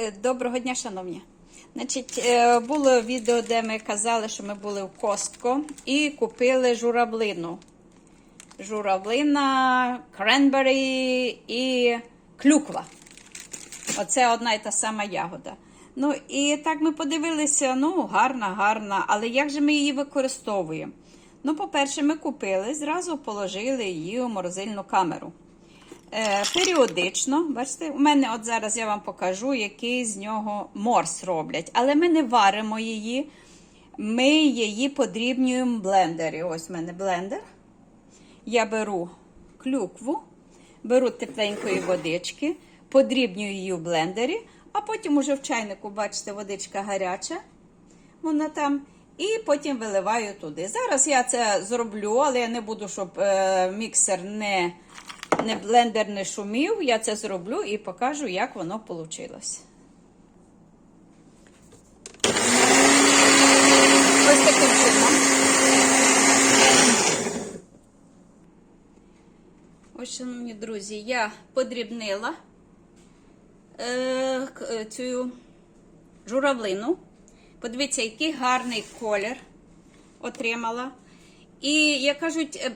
Е, Доброго дня, шановні. Значить, е, було відео, де ми казали, що ми були в Костко і купили журавлину. Журавлина, кренбері і клюква. Оце одна і та сама ягода. Ну і так ми подивилися, ну, гарна, гарна, але як же ми її використовуємо? Ну, по-перше, ми купили, зразу положили її у морозильну камеру. Е, періодично, бачите, у мене от зараз я вам покажу, який з нього морс роблять. Але ми не варимо її, ми її подрібнюємо в блендері. Ось в мене блендер. Я беру клюкву, беру тепленької водички, подрібнюю її в блендері, а потім уже в чайнику, бачите, водичка гаряча. Вона там. І потім виливаю туди. Зараз я це зроблю, але я не буду, щоб е, міксер не, не блендер не шумів. Я це зроблю і покажу, як воно вийшло. Ось таким чином. Ось, шановні друзі, я подрібнила е, е, цю журавлину. Подивіться, який гарний колір отримала. І, як кажуть, е,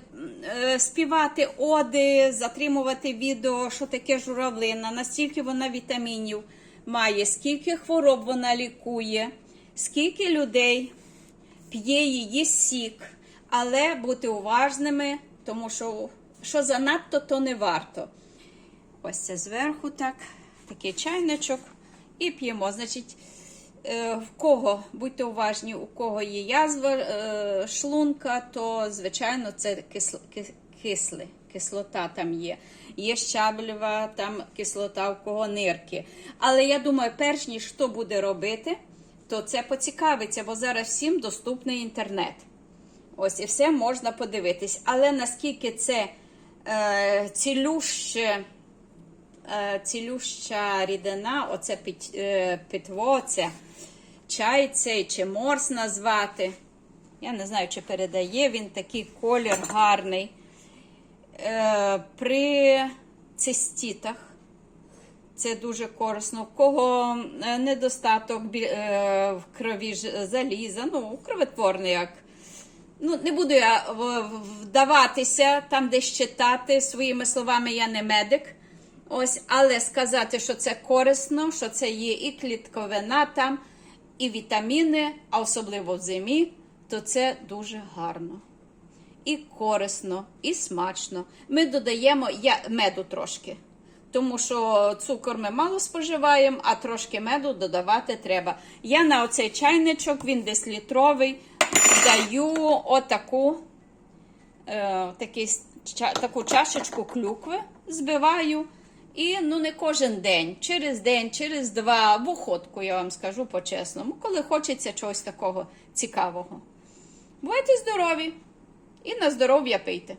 е, співати оди, затримувати відео, що таке журавлина, настільки вона вітамінів має, скільки хвороб вона лікує, скільки людей п'є її сік, але бути уважними, тому що що занадто, то не варто. Ось це зверху так, такий чайничок. І п'ємо. Значить, в кого, будьте уважні, у кого є язва е, шлунка, то, звичайно, це кисло, ки- кисле, кислота там є. Є щаблева там кислота, у кого нирки. Але я думаю, перш ніж хто буде робити, то це поцікавиться, бо зараз всім доступний інтернет. Ось і все можна подивитись. Але наскільки це е, цілюще, е, цілюща рідина, оце під, е, це чай цей чи морс назвати. Я не знаю, чи передає він такий колір гарний. Е, при цистітах це дуже корисно. У кого е, недостаток е, в крові заліза, ну, кровотворний як. Ну, не буду я вдаватися там, десь читати своїми словами, я не медик. Ось, але сказати, що це корисно, що це є і клітковина там, і вітаміни, а особливо в зимі, то це дуже гарно. І корисно, і смачно. Ми додаємо меду трошки. Тому що цукор ми мало споживаємо, а трошки меду додавати треба. Я на оцей чайничок, він десь літровий, даю отаку, е, такий, ча- таку чашечку клюкви, збиваю. І ну не кожен день, через день, через два, в охотку, я вам скажу по-чесному, коли хочеться чогось такого цікавого. Бувайте здорові! І на здоров'я пийте.